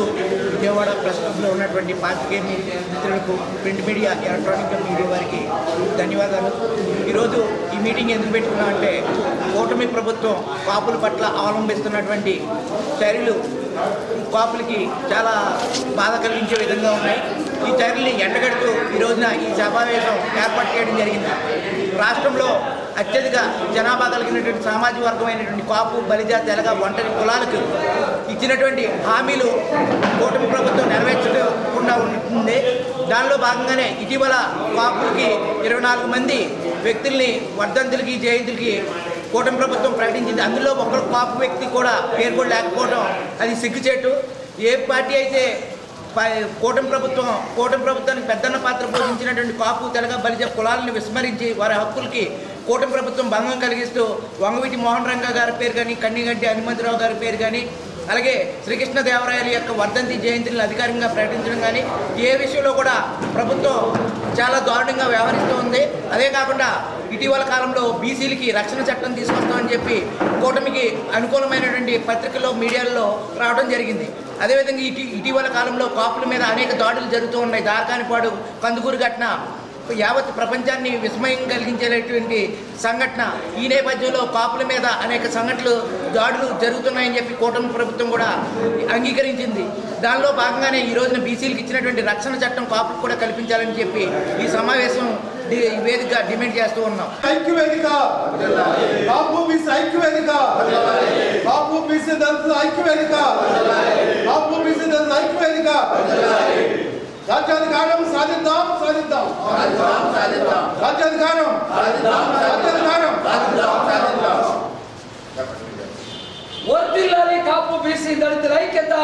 ఇప్పుడు విజయవాడ ప్రస్తుతంలో ఉన్నటువంటి పాత్రికేయ మిత్రులకు ప్రింట్ మీడియా ఎలక్ట్రానిక్ మీడియా వారికి ధన్యవాదాలు. ఈరోజు ఈ మీటింగ్ ఎందుకు పెట్టుకున్నామంటే కూటమి ప్రభుత్వం కాపుల పట్ల అవలంబిస్తున్నటువంటి చర్యలు కాపులకి చాలా బాధ కలిగించే విధంగా ఉన్నాయి. ఈ చర్యల్ని ఎండగడుతూ ఈ రోజున ఈ సమావేశం ఏర్పాటు చేయడం జరిగింది. రాష్ట్రంలో అత్యధిక జనాభా కలిగినటువంటి సామాజిక వర్గమైనటువంటి కాపు బలిజ తెలగ ఒంటరి కులాలకు ఇచ్చినటువంటి హామీలు కూటమి ప్రభుత్వం నెరవేర్చకుండా ఉంటుంది దానిలో భాగంగానే ఇటీవల కాపులకి ఇరవై నాలుగు మంది వ్యక్తుల్ని వర్ధంతులకి జయంతులకి కూటమి ప్రభుత్వం ప్రకటించింది. అందులో ఒకరు కాపు వ్యక్తి కూడా పేరు లేకపోవడం అది సిగ్గుచేటు. ఏ పార్టీ అయితే ప- కూటమి ప్రభుత్వం కూటమి ప్రభుత్వానికి పెద్దన్న పాత్ర పోషించినటువంటి కాపు తెలగ బలిజ కులాలను విస్మరించి వారి హక్కులకి కూటమి ప్రభుత్వం భంగం కలిగిస్తూ వంగవీటి మోహన్ రంగ గారి పేరు కానీ కన్నిగంటి హనుమంతరావు గారి పేరు కానీ అలాగే శ్రీకృష్ణదేవరాయల యొక్క వర్ధంతి జయంతిని అధికారికంగా ప్రకటించడం కానీ ఏ విషయంలో కూడా ప్రభుత్వం చాలా దారుణంగా వ్యవహరిస్తూ ఉంది. అదే కాకుండా ఇటీవల కాలంలో బీసీలకి రక్షణ చట్టం తీసుకొస్తామని చెప్పి కూటమికి అనుకూలమైనటువంటి పత్రికల్లో మీడియాల్లో రావడం జరిగింది. అదేవిధంగా ఇటీ ఇటీవల కాలంలో కాపుల మీద అనేక దాడులు జరుగుతూ ఉన్నాయి. దారకానిపాడు కందుకూరు ఘటన యావత్ ప్రపంచాన్ని విస్మయం కలిగించేటటువంటి సంఘటన. ఈ నేపథ్యంలో కాపుల మీద అనేక సంఘటనలు దాడులు జరుగుతున్నాయని చెప్పి కూటమి ప్రభుత్వం కూడా అంగీకరించింది. దానిలో భాగంగానే ఈ రోజున బీసీలకు ఇచ్చినటువంటి రక్షణ చట్టం కాపులకు కూడా కల్పించాలని చెప్పి ఈ సమావేశం వేదిక వేదికగా డిమాండ్ చేస్తూ ఉన్నాం. ఐక్య వేదిక. బాబు బీసీ ఐక్య వేదిక. బీసీ దళితుల ఐక్య వేదిక. ఐక్య రాజ్యాధికారం సాధిద్దాం సాధిద్దాం. రాజ్యాధికారం రాజ్యాధికారం వర్దిల్లాలి కాపు బీసీ దళితుల ఐక్యత.